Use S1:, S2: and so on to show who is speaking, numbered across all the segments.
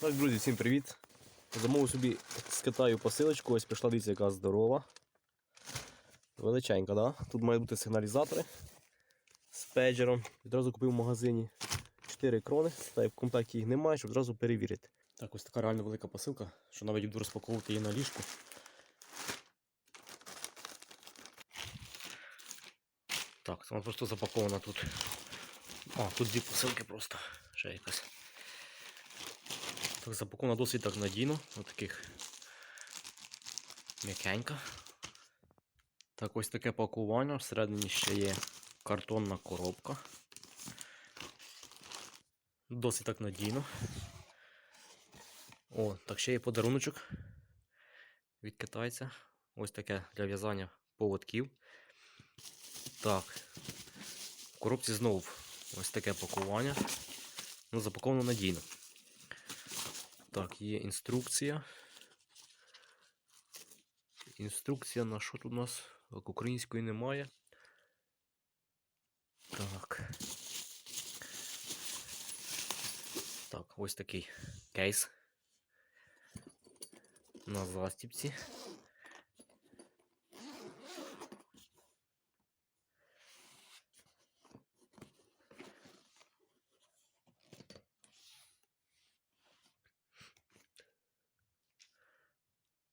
S1: Так, друзі, всім привіт. Замовив собі з Китаю посилочку, ось прийшла дивіться, яка здорова. Величенька, да? Тут мають бути сигналізатори з педжером. Відразу купив в магазині 4 крони, та в комплекті їх немає, щоб одразу перевірити. Так, ось така реально велика посилка, що навіть буду розпаковувати її на ліжку. Так, вона просто запакована тут. А, тут дві посилки просто. Ще якась. Запакована досить так надійно, ось таких м'якенька. Так, ось таке пакування. Всередині ще є картонна коробка. Досить так надійно. О, так ще є подаруночок від китайця. Ось таке для в'язання поводків. Так. В коробці знову ось таке пакування. Ну, запаковано надійно. Так, є інструкція. Інструкція на що тут у нас? Так, української немає. Так. Так, ось такий кейс. На застіпці.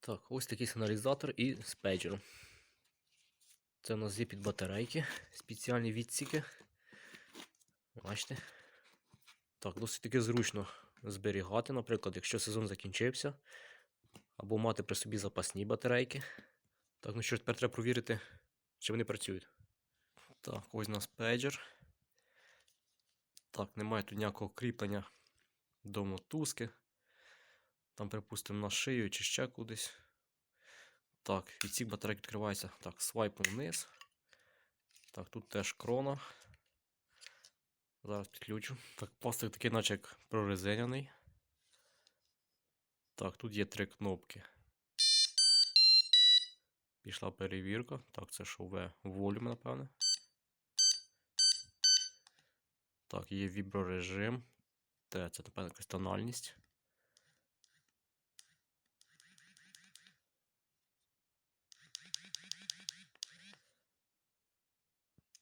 S1: Так, ось такий сигналізатор і з. Це у нас є під батарейки, спеціальні відсіки. Бачите? Так, досить таки зручно зберігати, наприклад, якщо сезон закінчився, або мати при собі запасні батарейки. Так, ну що, тепер треба провірити, чи вони працюють. Так, ось у нас пейджер. Так, немає тут ніякого кріплення до мотузки. Там, припустимо, на шию чи ще кудись. Так, відсік батарейки відкривається. Так, свайпом вниз. Так, тут теж крона. Зараз підключу. Так, пластик такий, наче як прорезиняний. Так, тут є три кнопки. Пішла перевірка. Так, це шове волюм, напевне. Так, є віброрежим. Те, це, напевно, якась тональність.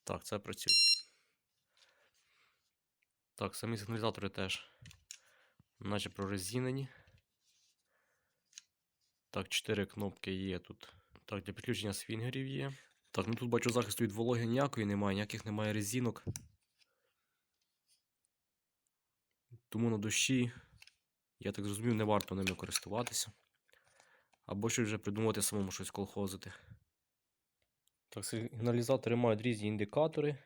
S1: Так, це працює. Так, самі сигналізатори теж наче прорезинені. Так, 4 кнопки є тут. Так, для підключення свінгерів є. Так, ну тут бачу захисту від вологи ніякої немає, ніяких немає резинок. Тому на дощі, я так зрозумів, не варто ними користуватися. Або щось вже придумати самому щось колхозити. Так, сигналізатори мають різні індикатори: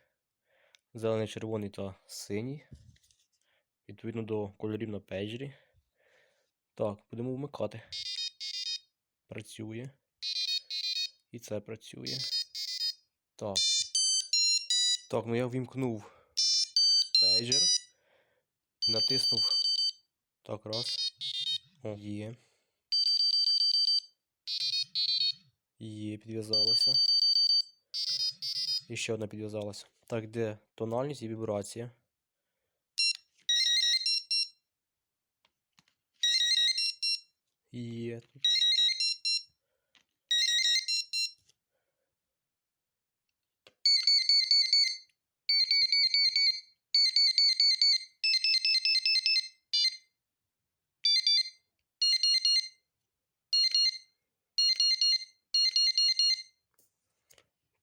S1: зелений, червоний та синій. Відповідно до кольорів на пейджері. Так, будемо вмикати. Працює. І це працює. Так. Так, ну я вімкнув пейджер. Натиснув. Так, раз. О, є. Є, підв'язалося. І ще одна підв'язалася. Так, де тональність і вібрація. Є тут.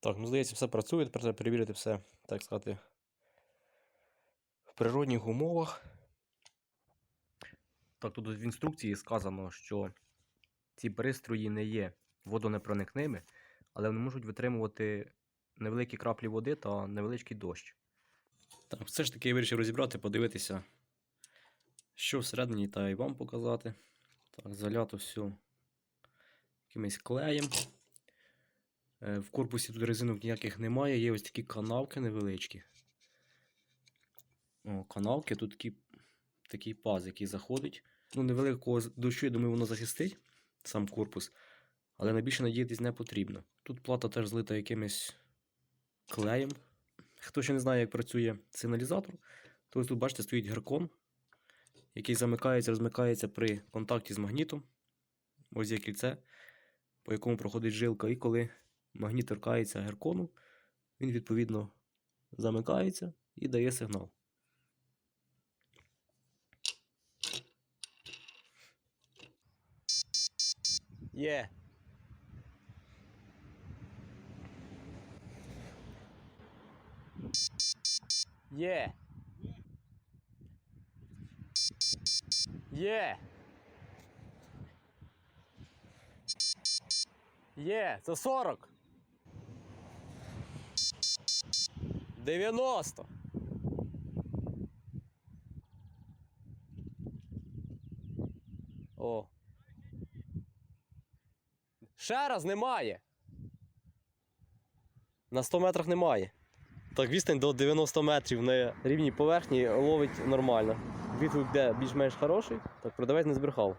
S1: Так, ну здається, все працює. Тепер треба перевірити все, так сказати, в природних умовах. Так, тут в інструкції сказано, що ці пристрої не є водонепроникними, але вони можуть витримувати невеликі краплі води та невеличкий дощ. Так, все ж таки я вирішив розібрати, подивитися, що всередині, та й вам показати. Так, залято все якимось клеєм. Е, В корпусі тут резинок ніяких немає, є ось такі канавки невеличкі. О, канавки, тут такі, такий паз, який заходить. Ну, невеликого дощу, я думаю, воно захистить сам корпус, але найбільше надіятись не потрібно. Тут плата теж злита якимось клеєм. Хто ще не знає, як працює сигналізатор, то ось тут, бачите, стоїть геркон, який замикається, розмикається при контакті з магнітом. Ось є кільце, по якому проходить жилка. І коли магніт торкається геркону, він відповідно замикається і дає сигнал. Є. Є. Є. Є, це 40. 90. О. Ще раз немає. На 100 метрах немає. Так, відстань до 90 метрів на рівній поверхні ловить нормально. Відгук де більш-менш хороший, так продавець не збрехав.